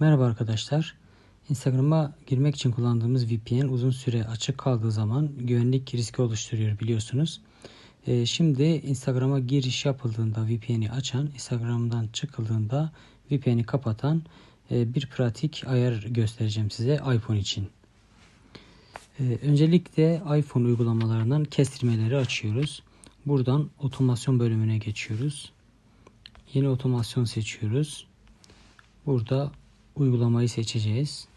Merhaba arkadaşlar. Instagram'a girmek için kullandığımız VPN uzun süre açık kaldığı zaman güvenlik riski oluşturuyor biliyorsunuz. Ee, şimdi Instagram'a giriş yapıldığında VPN'i açan, Instagram'dan çıkıldığında VPN'i kapatan e, bir pratik ayar göstereceğim size iPhone için. Ee, öncelikle iPhone uygulamalarından kestirmeleri açıyoruz. Buradan otomasyon bölümüne geçiyoruz. Yeni otomasyon seçiyoruz. Burada uygulamayı seçeceğiz.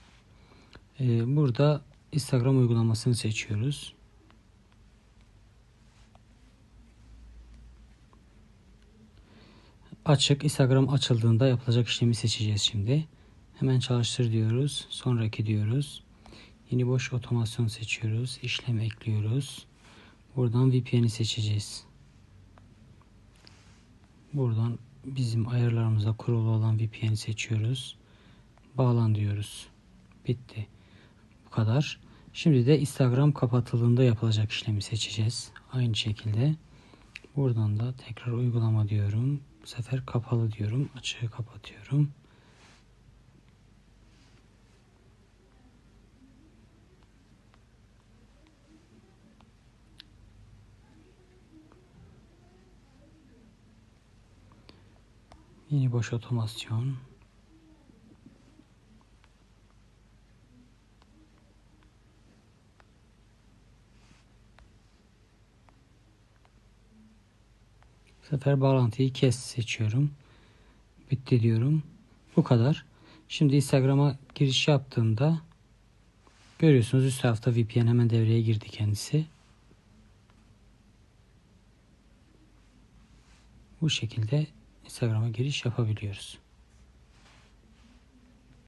Ee, burada Instagram uygulamasını seçiyoruz. Açık Instagram açıldığında yapılacak işlemi seçeceğiz şimdi. Hemen çalıştır diyoruz. Sonraki diyoruz. Yeni boş otomasyon seçiyoruz. İşlem ekliyoruz. Buradan VPN'i seçeceğiz. Buradan bizim ayarlarımıza kurulu olan VPN'i seçiyoruz. Bağlan diyoruz. Bitti. Bu kadar. Şimdi de Instagram kapatıldığında yapılacak işlemi seçeceğiz. Aynı şekilde buradan da tekrar uygulama diyorum. Bu sefer kapalı diyorum. Açığı kapatıyorum. Yeni boş otomasyon. Sefer bağlantıyı kes seçiyorum. Bitti diyorum. Bu kadar. Şimdi Instagram'a giriş yaptığımda görüyorsunuz üst tarafta VPN hemen devreye girdi kendisi. Bu şekilde Instagram'a giriş yapabiliyoruz.